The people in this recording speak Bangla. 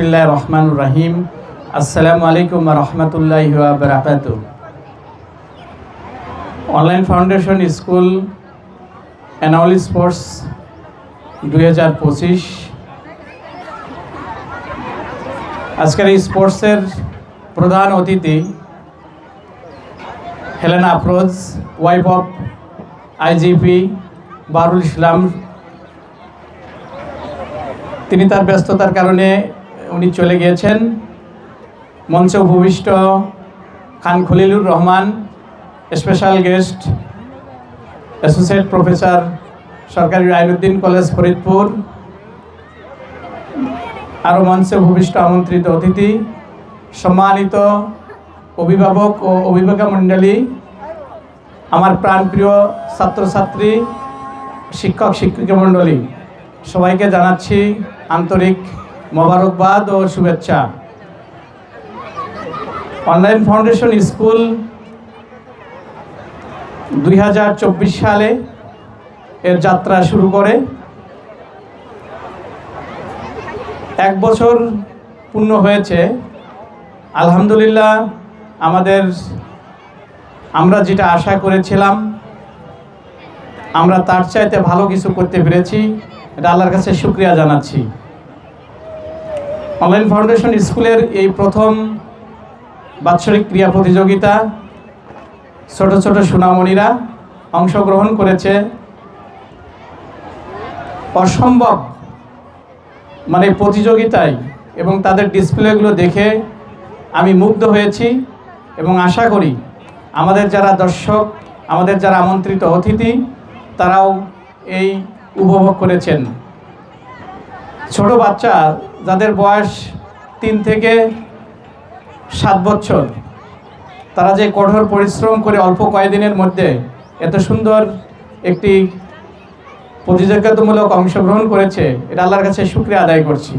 বিসমিল্লাহ রহমান রাহিম। আসসালামু আলাইকুম রহমতুল্লাহ বারাকাত online foundation school annual sports দুই হাজার পঁচিশ। আজকের এই স্পোর্টসের প্রধান অতিথি Helena Afroz, wife of IGP Barul Islam. তিনি তার ব্যস্ততার কারণে উনি চলে গিয়েছেন। মঞ্চে উপবিষ্ট Khan Khalilur Rahman special guest associate professor সরকারি আইনুদ্দিন কলেজ ফরিদপুর আরও মঞ্চে উপবিষ্ট আমন্ত্রিত অতিথি, সম্মানিত অভিভাবক ও অভিভাবকা মণ্ডলী, আমার প্রাণপ্রিয় ছাত্রছাত্রী, শিক্ষক, শিক্ষিকা মণ্ডলী, সবাইকে জানাচ্ছি আন্তরিক মোবারকবাদ ও শুভেচ্ছা। অনলাইন ফাউন্ডেশন স্কুল দুই হাজার চব্বিশ সালে এর যাত্রা শুরু করে। এক বছর পূর্ণ হয়েছে। আলহামদুলিল্লাহ, আমাদের আমরা যেটা আশা করেছিলাম, আমরা তার চাইতে ভালো কিছু করতে পেরেছি, এটা আল্লাহর কাছে শুক্রিয়া জানাচ্ছি। অনলাইন ফাউন্ডেশন স্কুলের এই প্রথম বাৎসরিক ক্রিয়া প্রতিযোগিতা ছোট ছোট সুনামণিরা অংশগ্রহণ করেছে। অসম্ভব মানে প্রতিযোগিতায় এবং তাদের ডিসপ্লেগুলো দেখে আমি মুগ্ধ হয়েছি এবং আশা করি আমাদের যারা দর্শক, আমাদের যারা আমন্ত্রিত অতিথি, তারাও এই উপভোগ করেছেন। ছোট বাচ্চা যাদের বয়স তিন থেকে সাত বছর, তারা যে কঠোর পরিশ্রম করে অল্প কয়েকদিনের মধ্যে এত সুন্দর একটি প্রতিযোগিতামূলক অংশগ্রহণ করেছে, এটা আল্লাহর কাছে শুক্রিয়া আদায় করছি।